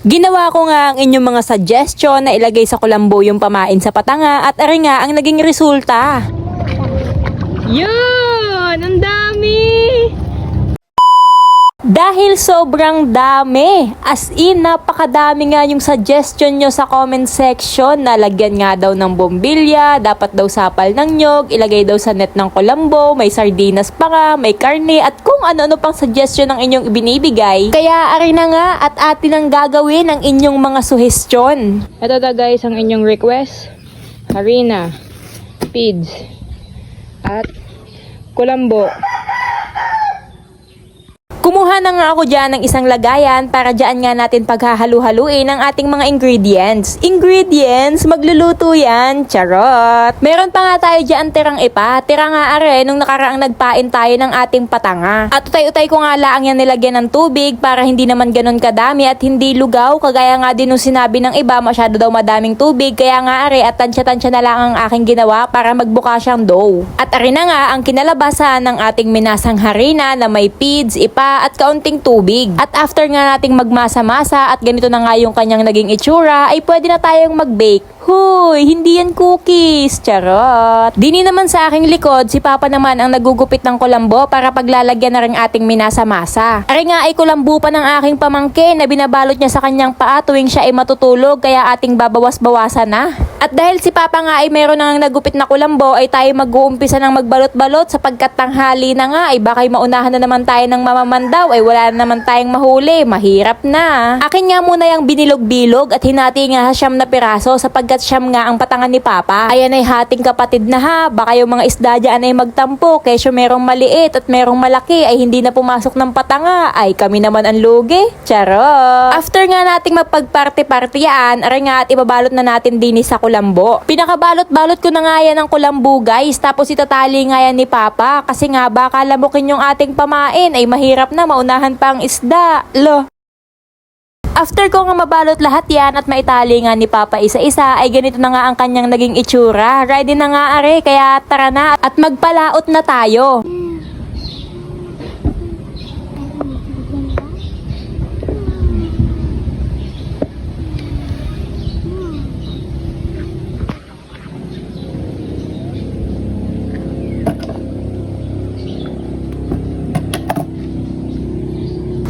Ginawa ko nga ang inyong mga suggestion na ilagay sa kulambo yung pamain sa patanga at ari nga ang naging resulta. Yun! Ang dami! Dahil sobrang dami, as in napakadami nga yung suggestion nyo sa comment section na lagyan nga daw ng bombilya, dapat daw sapal ng nyog, ilagay daw sa net ng kulambo, may sardinas pa nga, may karne at kung ano-ano pang suggestion ng inyong ibinibigay. Kaya ari na nga at atin ang gagawin ang inyong mga suhestyon. Ito na guys ang inyong request. Harina, pids, at kulambo. Kumuha na nga ako dyan ng isang lagayan para dyan nga natin paghahalu-haluin ang ating mga ingredients. Ingredients, magluluto yan. Charot! Meron pa nga tayo dyan tirang ipa. Tira nga are nung nakaraang nagpain tayo ng ating patanga. At utay-utay ko nga laang yan nilagyan ng tubig para hindi naman ganun kadami at hindi lugaw. Kagaya nga din nung sinabi ng iba, masyado daw madaming tubig. Kaya nga are at tansya-tansya na lang ang aking ginawa para magbuka siyang dough. At are na nga ang kinalabasan ng ating minasang harina na may pids, ipa at kaunting tubig. At after nga nating magmasa-masa at ganito na nga yung kanyang naging itsura, ay pwede na tayong mag-bake. Huy, hindi yan cookies. Charot. Dini naman sa aking likod, si Papa naman ang nagugupit ng kulambo para paglalagyan na rin ating minasa-masa. Ari nga ay kulambo pa ng aking pamangkin na binabalot niya sa kanyang paa tuwing siya ay matutulog kaya ating babawas-bawasan na. At dahil si Papa nga ay meron nang nagupit na kulambo ay tayo mag-uumpisa ng magbalot-balot sapagkat tanghali na nga ay baka ay maunahan na naman tayo ng mamamandaw ay wala na naman tayong mahuli. Mahirap na. Akin nga muna yung binilog-bilog at hinati nga siyam na piraso sapagkat siyam nga ang patangan ni Papa. Ayan ay hating kapatid na ha. Baka yung mga isda dyan ay magtampo kesyo merong maliit at merong malaki ay hindi na pumasok ng patanga ay kami naman ang lugi. Charot! After nga nating mapagparte-partiyaan, aray nga at ibabalot na natin din sa kulambo. Pinakabalot-balot ko na nga yan ng kulambo guys tapos itatali nga yan ni Papa kasi nga baka lamukin yung ating pamain ay mahirap na maunahan pa ang isda. Lo, After ko nga mabalot lahat yan at maitali nga ni Papa isa-isa ay ganito na nga ang kanyang naging itsura. Ready na nga are kaya tara na at magpalaot na tayo.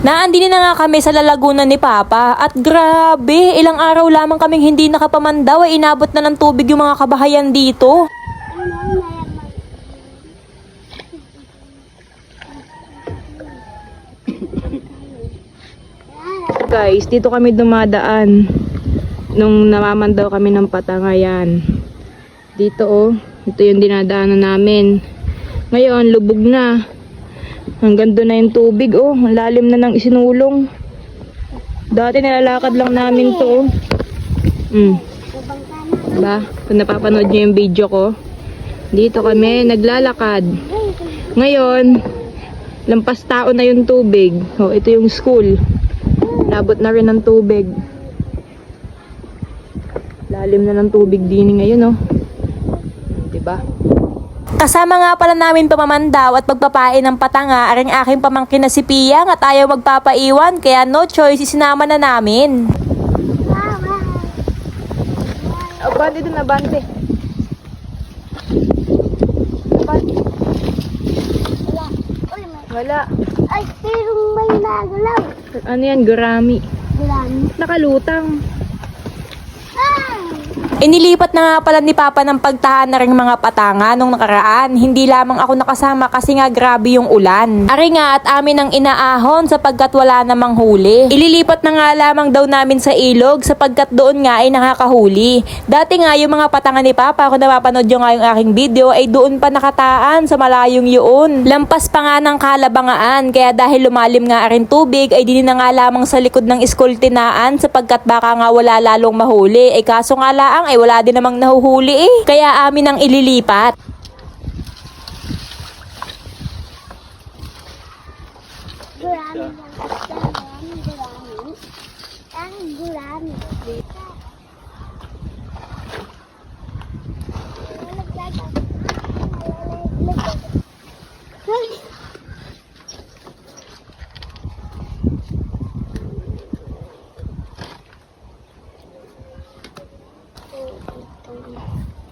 Naandini na nga kami sa lalagunan ni Papa at grabe, ilang araw lamang kaming hindi nakapamandaw ay inabot na ng tubig yung mga kabahayan dito. Guys, dito kami dumadaan nung namamandaw kami ng patangayan. Dito oh, ito yung dinadaanan namin. Ngayon, lubog na. Hanggang doon na yung tubig, oh. Ang lalim na ng isinulong. Dati nilalakad lang namin to, oh. Mm. Diba? Kung napapanood nyo yung video ko. Dito kami naglalakad. Ngayon, lampas tao na yung tubig. Oh, ito yung school. Labot na rin ng tubig. Lalim na ng tubig din ngayon, oh. Diba? Kasama nga pala namin pamamandaw at pagpapain ng patanga aring aking pamangkin na si Piyang at ayaw magpapaiwan kaya no choice isinama na namin. Abante dun, abante. Abante. Wala. Ay, pero may nagalaw. Ano yan, gurami. Marami. Nakalutang. Ah! Inilipat na nga pala ni Papa ng pagtahan na rin mga patanga nung nakaraan. Hindi lamang ako nakasama kasi nga grabe yung ulan. Ari nga at amin ang inaahon sapagkat wala namang huli. Ililipat na nga lamang daw namin sa ilog sapagkat doon nga ay nakakahuli. Dati nga yung mga patanga ni Papa, kung napapanood nyo nga yung aking video, ay doon pa nakataan sa malayong yun. Lampas pa nga ng kalabangaan kaya dahil lumalim nga rin tubig ay dinin na nga lamang sa likod ng iskultinaan sapagkat baka nga wala lalong mahuli. Eh kaso nga laang ay wala din namang nahuhuli eh. Kaya amin ang ililipat. Gurami lang. Gurami. Ang gurami.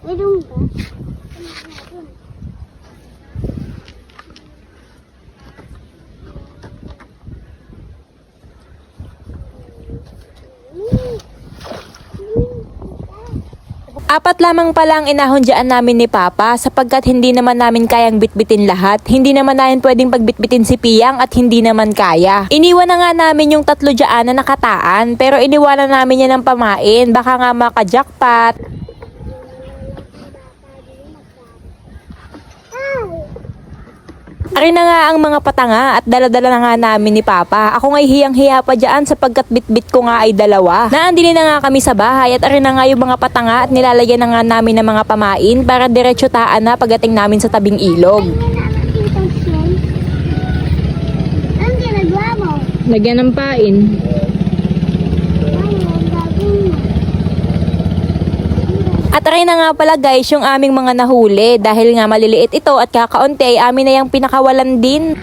Meron ba? Apat lamang pala ang inahon dyan namin ni Papa sapagkat hindi naman namin kayang bitbitin lahat. Hindi naman namin pwedeng pagbitbitin si Piyang at hindi naman kaya. Iniwan na nga namin yung tatlo dyan na nakataan pero iniwanan namin yan ng pamain. Baka nga makajackpot. Ari na nga ang mga patanga at daladala na nga namin ni Papa. Ako nga'y hiyang-hiya pa dyan sapagkat bitbit ko nga ay dalawa. Naandini na nga kami sa bahay at ari na nga yung mga patanga at nilalagyan na nga namin ng mga pamain para diretso taan na pagdating namin sa tabing ilog. Lagyan ng pain. Ay, ang gagawin mo. At ari na nga pala guys yung aming mga nahuli dahil nga maliliit ito at kakaunti ay amin na yung pinakawalan din.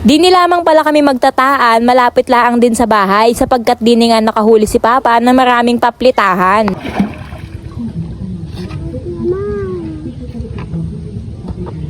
Di ni lamang pala kami magtataan, malapit laang din sa bahay sapagkat di nga nakahuli si Papa na maraming paplitahan. Naman.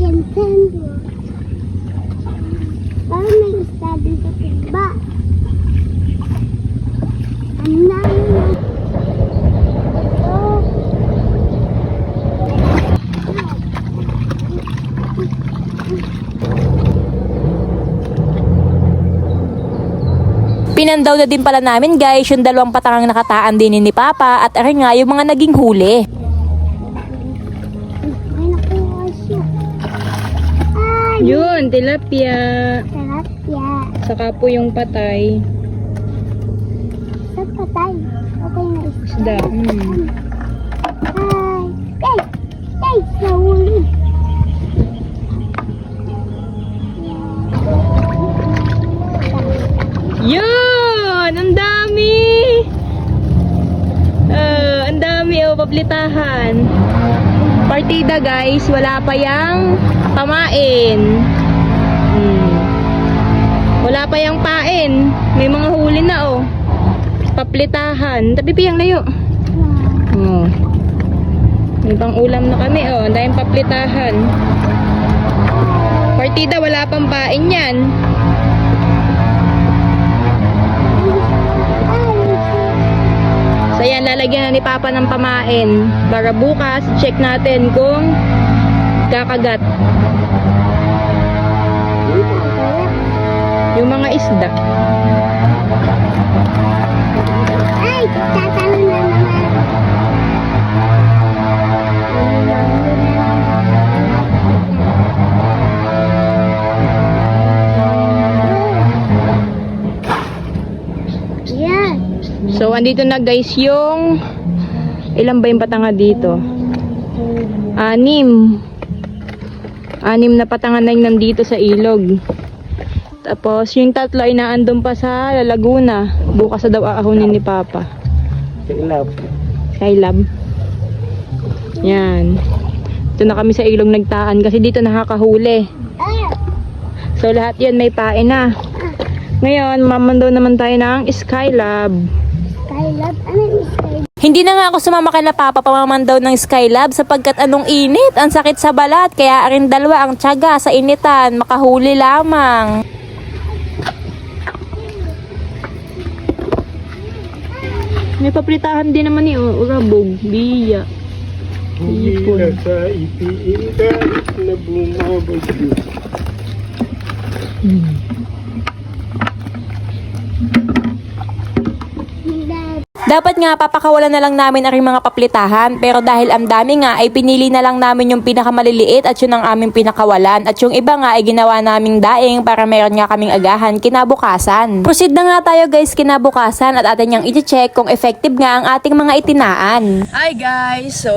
Yan, sendo. Parang may isa din sa timba. Ang dami na. Oh. Pinandaw na din pala namin guys yung dalawang patangang nakataan din ni Papa at ari nga yung mga naging huli. Yun, tilapia. yan. Saka po yung patay. Sa patay. Okay na isa. Isda. Mm. Ay, Partida guys, wala pa yang pamain. Hmm. Wala pa yang pain. May mga huli na oh. Paplitahan. Tabi piyang layo. Oh. May pang ulam na kami oh. Ang paplitahan. Partida, wala pang pain yan. So yan, lalagyan na ni Papa ng pamain. Para bukas, check natin kung kakagat yung mga isda. Ay, tatalon na So, andito na guys yung ilan ba yung patanga dito? Anim. Anim na patanga na yung nandito sa ilog. Tapos, yung tatlo ay naandun pa sa Laguna. Bukas na daw aahunin ni Papa. Skylab. Yan. Ito na kami sa ilog nagtaan kasi dito nakakahuli. So lahat yan may pain na. Ngayon, mamando naman tayo ng Skylab. Skylab. Ano yung Skylab? Hindi na nga ako sumama kay na Papa pamamandaw ng Skylab sapagkat anong init, ang sakit sa balat, kaya rin dalawa ang tiyaga sa initan, makahuli lamang. May papritahan din naman ni oh, urabog, biya. Humila sa ipiin kahit na bumabagyo. Hindi. Dapat nga papakawalan na lang namin ang mga paplitahan pero dahil ang dami nga ay pinili na lang namin yung pinakamaliliit at yun ang aming pinakawalan at yung iba nga ay ginawa naming daing para meron nga kaming agahan kinabukasan. Proceed na nga tayo guys kinabukasan at atin niyang i-check kung effective nga ang ating mga itinaan. Hi guys! So,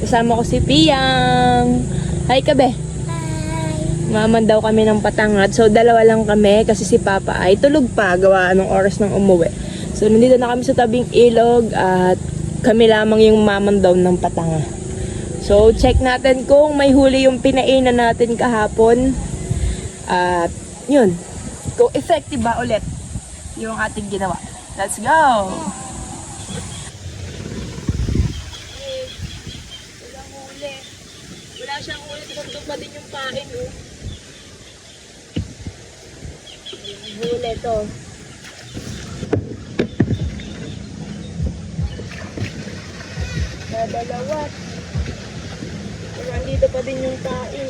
kasama ko si Piyang. Hi kabe! Maman daw kami ng patangad. So, dalawa lang kami kasi si Papa ay tulog pa gawa ng oras ng umuwi. So, nandito na kami sa tabing ilog at Kami lamang yung mamandaw ng patanga. So, check natin kung may huli yung pinainan natin kahapon. At, yun. Kung effective ba ulit yung ating ginawa. Let's go! Wala siyang huli. Tundok pa din yung pain, oh. Huli to. Dadalawa. Pero andito pa din yung pain.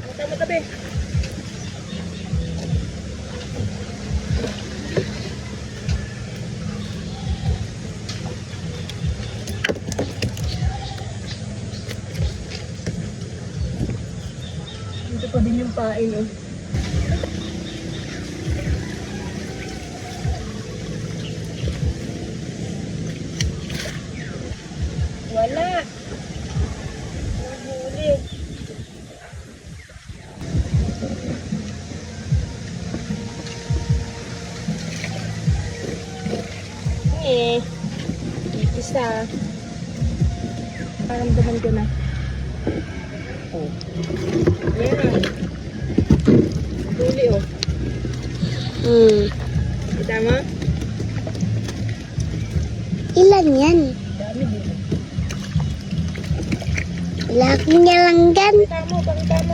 Mata mo tabi. Dito pa din yung pain oh. Eh. Isa. Paramdaman ko na. Oh. Meron. Huli oh. Hmm. Kita mo? Ilan yan? Dami dito. Wala kang lalanggan.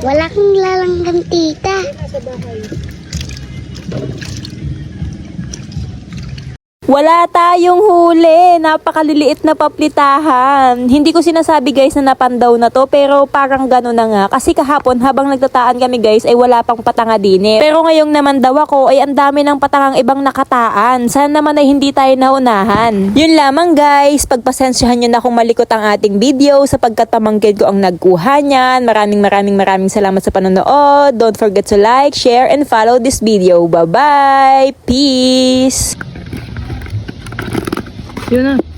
Wala kang lalanggan, tita. Nasa bahay. Wala tayong huli. Napakaliliit na paplitahan. Hindi ko sinasabi guys na napandaw na to pero parang gano'n na nga. Kasi kahapon habang nagtataan kami guys ay wala pang patanga din eh. Pero ngayong naman daw ako ay ang dami ng patangang ibang nakataan. Sana naman ay hindi tayo naunahan. Yun lamang guys. Pagpasensyahan nyo na kung malikot ang ating video sapagkat pamangkin ko ang nagkuha niyan. Maraming maraming maraming salamat sa panonood. Don't forget to like, share, and follow this video. Bye-bye! Peace! Yun na.